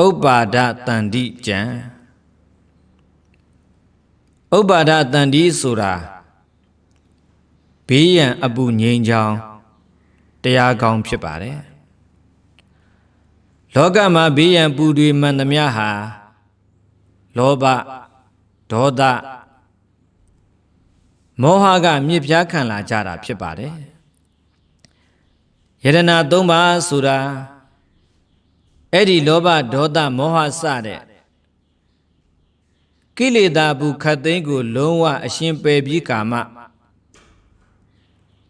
ဥပ္ပါဒတန္တိကျံဥပ္ပါဒတန္တိဆိုတာဘေးရန်အပူငြိမ်းချောင်းတရားကောင်းဖြစ်ပါတယ်လောကမှာဘေးရန်ပူတွေမှန်သမျှဟာလောဘဒေါသမောဟကမြစ်ပြားခံလာကြတာဖြစ်ပါတယ်ယရနာ၃ပါးဆိုတာ အဲ့ဒီလောဘဒေါသမောဟစတဲ့ကိလေသာဘူးခတ်သိမ်းကို လုံးဝအရှင်ပယ်ပြီးကာမ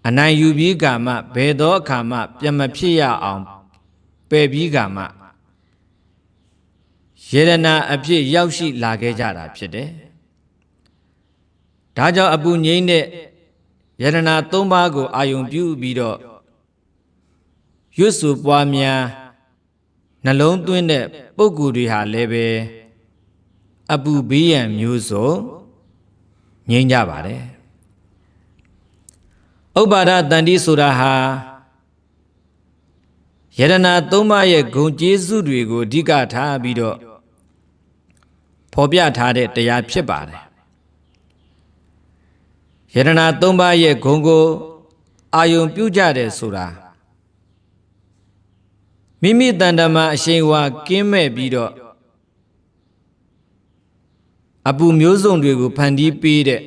အနိုင်ယူပြီးကာမဘယ်သောအခါမှပြတ်မဖြစ်ရအောင်ပယ်ပြီးကာမယေရနာအဖြစ်ရောက်ရှိလာခဲ့ကြတာဖြစ်တယ်။ဒါကြောင့်အပူငိမ့်တဲ့ယရနာ၃ပါးကိုအာယုံပြုပြီးတော့ရွတ်ဆိုပွားများ နှလုံးသွင်းတဲ့ပုဂ္ဂိုလ်တွေဟာလည်းပဲအပူဘေးရန်မျိုးစုံငြိမ်းကြပါတယ်ဥပ္ပါဒတန်တိဆိုတာဟာယရနာသုံးပါးရဲ့ဂုံကျေးဇူးတွေကိုအဓိကထားပြီးတော့ဖော်ပြထားတဲ့တရားဖြစ်ပါတယ်ယရနာသုံးပါးရဲ့ဂုံကိုအာယုံပြုကြတယ်ဆိုတာ မိမိတန်တမာအရှိန်ဝါကင်းမဲ့ပြီးတော့အပူမျိုးစုံတွေကိုဖန်တီးပေးတဲ့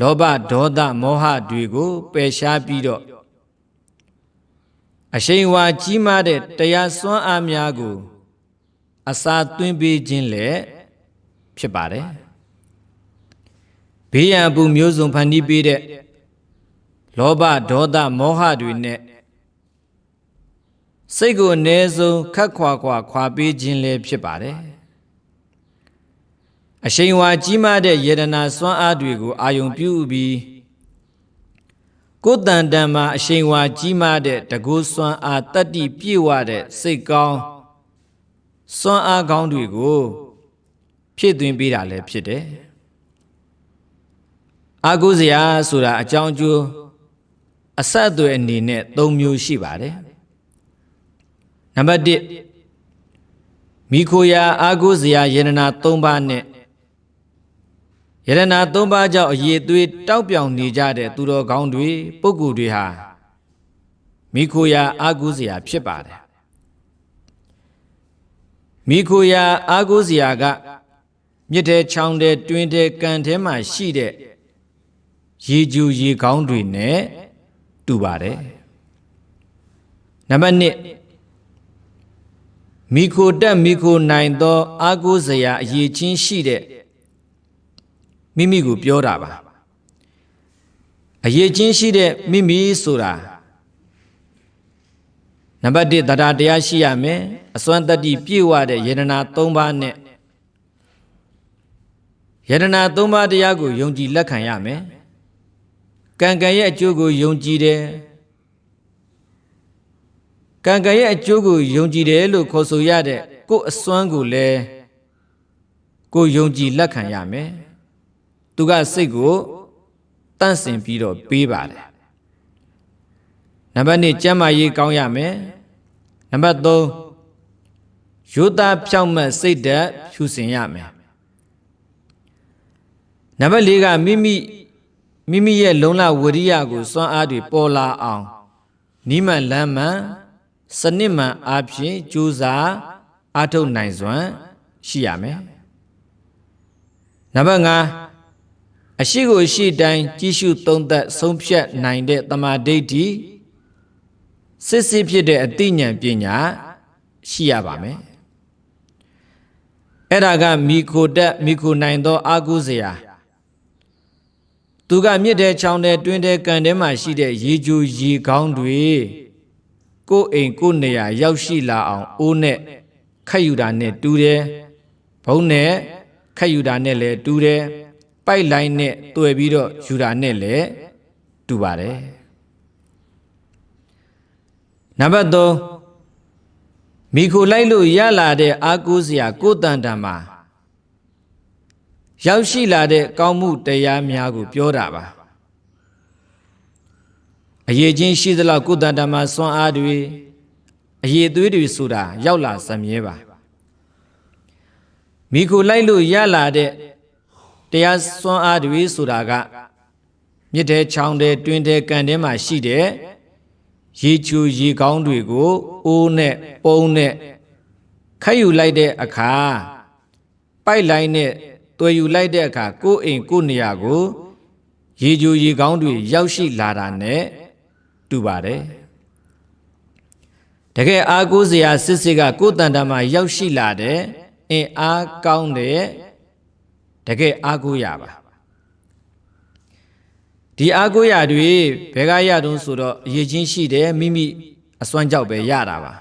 လောဘဒေါသမောဟတွေကိုပယ်ရှားပြီးတော့အရှိန်ဝါကြီးမားတဲ့တရားစွမ်းအားများကို အစာသွင်းပေးခြင်းလည်းဖြစ်ပါတယ်ဘေးရန်အပူမျိုးစုံဖန်တီးပေးတဲ့လောဘဒေါသမောဟတွေနဲ့ စိတ်ကိုအ ਨੇ ဆုံးခတ်ခွာခွာခွာပေးခြင်းလည်းဖြစ်ပါတယ်အရှိန်ဝါကြီးမားတဲ့ယေဒနာစွမ်းအားတွေကိုအာယုံပြုပြီးကိုယ်တန်တန်မှာအရှိန်ဝါကြီးမားတဲ့တကုစွမ်းအားတတ္တိပြည့်ဝတဲ့စိတ်ကောင်းစွမ်းအားကောင်းတွေကိုဖြည့်သွင်းပေးတာလည်းဖြစ်တယ်အာကုဇရာဆိုတာအကြောင်းကျိုးအဆက်အသွယ်အနေနဲ့၃မျိုးရှိပါတယ်နံ ပါတ်1မိခိုယာအာကုဇရာယေနနာ၃ပါးနဲ့ယရနာ၃ပါးကြောင့်အည်သွေးတောက်ပြောင်နေကြတဲ့သူတော်ကောင်းတွေပုဂ္ဂိုလ်တွေဟာမိခိုယာအာကုဇရာဖြစ်ပါတယ်မိခိုယာအာကုဇရာကမြစ်တဲ့ချောင်းတဲ့တွင်တဲ့ကန်ထဲမှာရှိတဲ့ရေကျူရေကောင်းတွေနဲ့တူပါတယ်နံပါတ်1 မိခိုတက်မိခိုနိုင်သော အာကုဇရာအရေးချင်းရှိတဲ့မိမိကိုပြောတာပါအရေးချင်းရှိတဲ့မိမိဆိုတာနံပါတ်1တရားတရားရှိရမယ်အစွမ်းတတ္တိပြည့်ဝတဲ့ယေဒနာ၃ပါးနဲ့ယေဒနာ၃ပါးတရားကိုယုံကြည်လက်ခံရမယ်ကံကံရဲ့အကျိုးကိုယုံကြည်တယ် ကံကံရဲ့အကျိုးကိုယုံကြည်တယ်လို့ခေါ်ဆိုရတဲ့ကိုယ်အစွမ်းကိုလည်းကိုယုံကြည်လက်ခံရမယ်သူကစိတ်ကိုတန့်စင်ပြီးတော့ပေးပါတယ်နံပါတ်2ကျမ်းမာရေးကောင်းရမယ်နံပါတ်3ရိုးသားဖြောင့်မတ်စိတ်ဓာတ်ဖြူစင်ရမယ်နံပါတ်4ကမိမိမိမိရဲ့လုံလဝရိယကိုစွမ်းအားတွေပေါ်လာအောင်နိမန်လမ်းမှန် စနစ်မှန်အားဖြင့်ကြိုးစားအားထုတ်နိုင်စွမ်းရှိရမယ်နံပါတ်5အရှိကိုရှိတိုင်းကြီးရှုသုံးသက်ဆုံးဖြတ်နိုင်တဲ့တမာဒိဋ္ဌိစစ်စစ်ဖြစ်တဲ့အသိဉာဏ်ပညာရှိရပါမယ်အဲ့ဒါကမိခိုတက်မိခိုနိုင်သောအာကုဇရာသူကမြစ်တဲ့ချောင်းတဲ့တွင်းတဲ့ကန်ထဲမှာရှိတဲ့ရေကြိုရေကောင်းတွေ ကိုယ်အိမ်ကိုယ်နေရာရောက်ရှိလာအောင်အိုးနဲ့ခတ်ယူတာနဲ့တူတယ်ဘုံနဲ့ခတ်ယူတာနဲ့လည်းတူတယ်ပိုက်လိုင်းနဲ့တွေ့ပြီးတော့ယူတာနဲ့လည်းတူပါတယ်နံပါတ်3မိခိုလိုက်လို့ရလာတဲ့အာကိုးစရာကိုတန်တံမှာရောက်ရှိလာတဲ့ကောင်းမှုတရားများကိုပြောတာပါ အရေးချင်းရှိသလောက်ကိုတန်တံမှာစွမ်းအားတွေအရေးသွေးတွေဆိုတာရောက်လာစမြဲပါမိခိုလိုက်လို့ရလာတဲ့တရားစွမ်းအားတွေဆိုတာကမြစ်တဲ့ချောင်းတဲ့တွင်တဲ့ကန်ထဲမှာရှိတဲ့ရေချူရေကောင်းတွေကိုအိုးနဲ့ပုံးနဲ့ခတ်ယူလိုက်တဲ့အခါပိုက်လိုက်နဲ့တွေ့ယူလိုက်တဲ့အခါကိုယ့်အိမ်ကိုယ့်နေရာကို ရေကြိုရေကောင်းတွေရောက်ရှိလာတာနဲ့ တူပါတယ်တကယ်အားကိုးစရာစစ်စစ်ကကိုယ်တန်တမှာရောက်ရှိလာတဲ့အင်အားကောင်းတဲ့တကယ်အားကိုးရပါဒီအားကိုးရတွေဘယ်ကရတုံးဆိုတော့အရေးချင်းရှိတယ်မိမိအစွမ်းကြောက်ပဲရတာပါ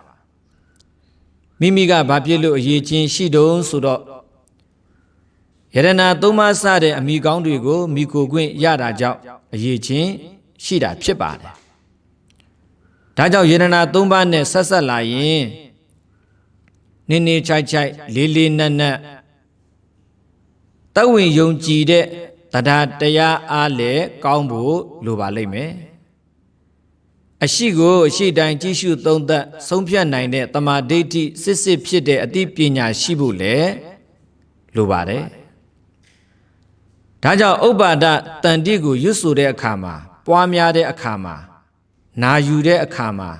မိမိကဘာဖြစ်လို့အရေးချင်းရှိတုံးဆိုတော့ယရနာသုံးပါးစတဲ့အမိကောင်းတွေကိုမိကိုခွင့်ရတာကြောင့်အရေးချင်းရှိတာဖြစ်ပါတယ်။ ဒါကြောင့်ယရနာသုံးပါးနဲ့ဆက်ဆက်လာရင်နင်းနေချိုက်ချိုက်လေးလေးနက်နက်တဝင်ယုံကြည်တဲ့တရားတရားအားလည်းကောင်းဖို့လိုပါလိမ့်မယ်။အရှိကိုအရှိတိုင်းကြည့်ရှုသုံးသပ်ဆုံးဖြတ်နိုင်တဲ့တမာဒိဋ္ဌိစစ်စစ်ဖြစ်တဲ့အသိပညာရှိဖို့လည်းလိုပါတယ်။ဒါကြောင့်ဥပ္ပါဒတန်တိကိုရွတ်ဆိုတဲ့အခါမှာပွားများတဲ့အခါမှာ နာယူတဲ့အခါမှာ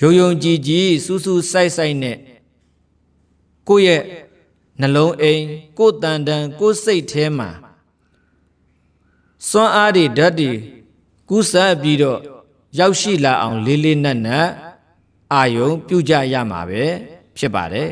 ယုံယုံကြည်ကြည်စူးစူးဆိုင်ဆိုင်နဲ့ကိုယ့်ရဲ့နှလုံးအိမ်ကိုယ်တန်တန်ကိုယ်စိတ်ထဲမှာစွမ်းအားတွေဓာတ်တွေကူးဆက်ပြီးတော့ရောက်ရှိလာအောင်လေးလေးနက်နက်အာယုံပြုကြရမှာပဲဖြစ်ပါတယ်